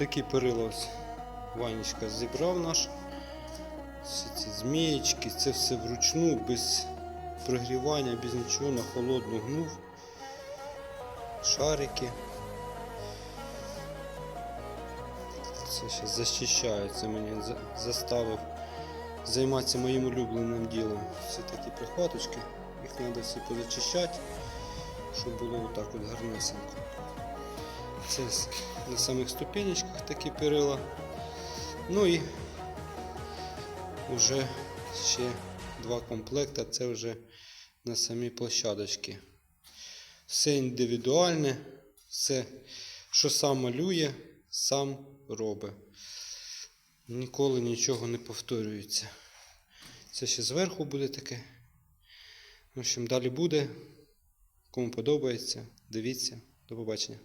Такі перила Ванечка зібрав наш. Всі ці змієчки, це все вручну, без прогрівання, без нічого, на холодну гнув. Шарики. Це зачищаю, це мені заставив займатися моїм улюбленим ділом. Це такі прихваточки, їх треба всі позачищати, щоб було отак от гарнесенько. Це на самих ступенечках такі перила. Ну і вже ще два комплекти, це вже на самій площадочці. Все індивідуальне, все, що сам малює, сам робить. Ніколи нічого не повторюється. Це ще зверху буде таке. В общем, далі буде. Кому подобається, дивіться. До побачення.